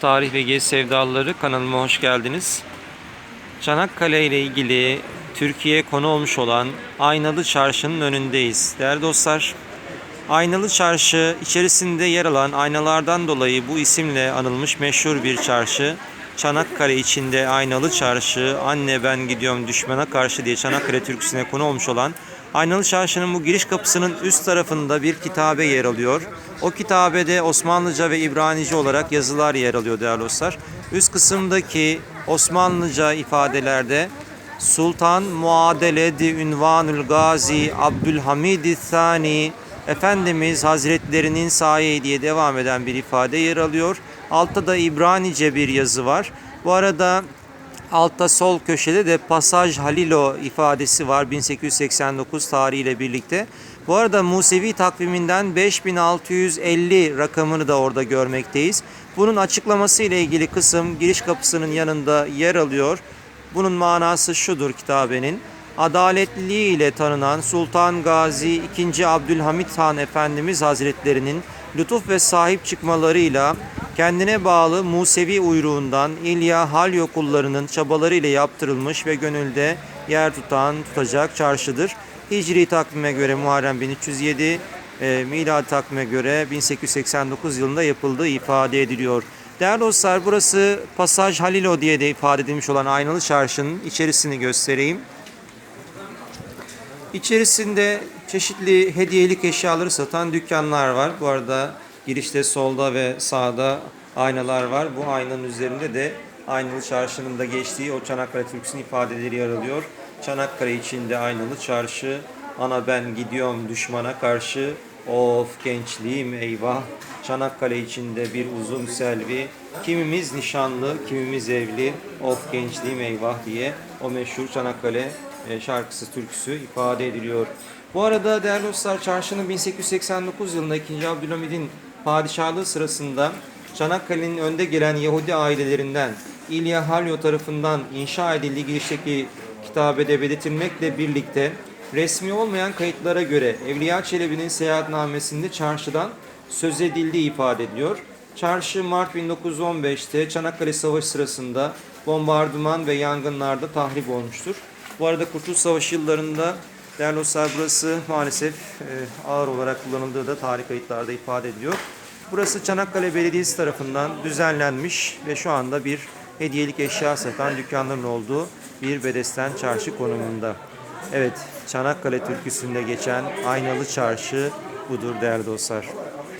Tarih ve Gezi Sevdalıları kanalıma hoş geldiniz. Çanakkale ile ilgili Türkiye konu olmuş olan Aynalı Çarşı'nın önündeyiz. Değerli dostlar, Aynalı Çarşı içerisinde yer alan aynalardan dolayı bu isimle anılmış meşhur bir çarşı. Çanakkale içinde Aynalı Çarşı, Anne ben gidiyorum düşmana karşı diye Çanakkale türküsüne konu olmuş olan Aynalı Çarşı'nın bu giriş kapısının üst tarafında bir kitabe yer alıyor. O kitabede Osmanlıca ve İbranice olarak yazılar yer alıyor değerli dostlar. Üst kısımdaki Osmanlıca ifadelerde Sultan Muadeledi Ünvanül Gazi Abdülhamid Thani Efendimiz Hazretlerinin sahi diye devam eden bir ifade yer alıyor. Altta da İbranice bir yazı var. Bu arada altta sol köşede de Pasaj Halilo ifadesi var 1889 tarihiyle birlikte. Bu arada Musevi takviminden 5650 rakamını da orada görmekteyiz. Bunun açıklaması ile ilgili kısım giriş kapısının yanında yer alıyor. Bunun manası şudur kitabenin. Adaletliliği ile tanınan Sultan Gazi 2. Abdülhamit Han Efendimiz Hazretlerinin lütuf ve sahip çıkmalarıyla kendine bağlı Musevi uyruğundan İlya Halyo kullarının çabalarıyla yaptırılmış ve gönülde yer tutan tutacak çarşıdır. Hicri takvime göre Muharrem 1307, e, miladi takvime göre 1889 yılında yapıldığı ifade ediliyor. Değerli dostlar burası Pasaj Halilo diye de ifade edilmiş olan Aynalı Çarşı'nın içerisini göstereyim. İçerisinde çeşitli hediyelik eşyaları satan dükkanlar var. Bu arada girişte solda ve sağda aynalar var. Bu aynanın üzerinde de Aynalı Çarşı'nın da geçtiği o Çanakkale Türküsü'nün ifadeleri yer alıyor. Çanakkale içinde Aynalı Çarşı, ana ben gidiyorum düşmana karşı, of gençliğim eyvah. Çanakkale içinde bir uzun selvi, kimimiz nişanlı, kimimiz evli, of gençliğim eyvah diye o meşhur Çanakkale şarkısı, türküsü ifade ediliyor. Bu arada değerli dostlar çarşının 1889 yılında 2. Abdülhamid'in padişahlığı sırasında Çanakkale'nin önde gelen Yahudi ailelerinden İlya Halyo tarafından inşa edildiği girişteki kitabede belirtilmekle birlikte resmi olmayan kayıtlara göre Evliya Çelebi'nin seyahatnamesinde çarşıdan söz edildiği ifade ediliyor. Çarşı Mart 1915'te Çanakkale Savaşı sırasında bombardıman ve yangınlarda tahrip olmuştur. Bu arada Kurtuluş Savaşı yıllarında değerli dostlar burası maalesef e, ağır olarak kullanıldığı da tarih kayıtlarda ifade ediliyor. Burası Çanakkale Belediyesi tarafından düzenlenmiş ve şu anda bir hediyelik eşya satan dükkanların olduğu bir bedesten çarşı konumunda. Evet, Çanakkale türküsünde geçen Aynalı Çarşı budur değerli dostlar.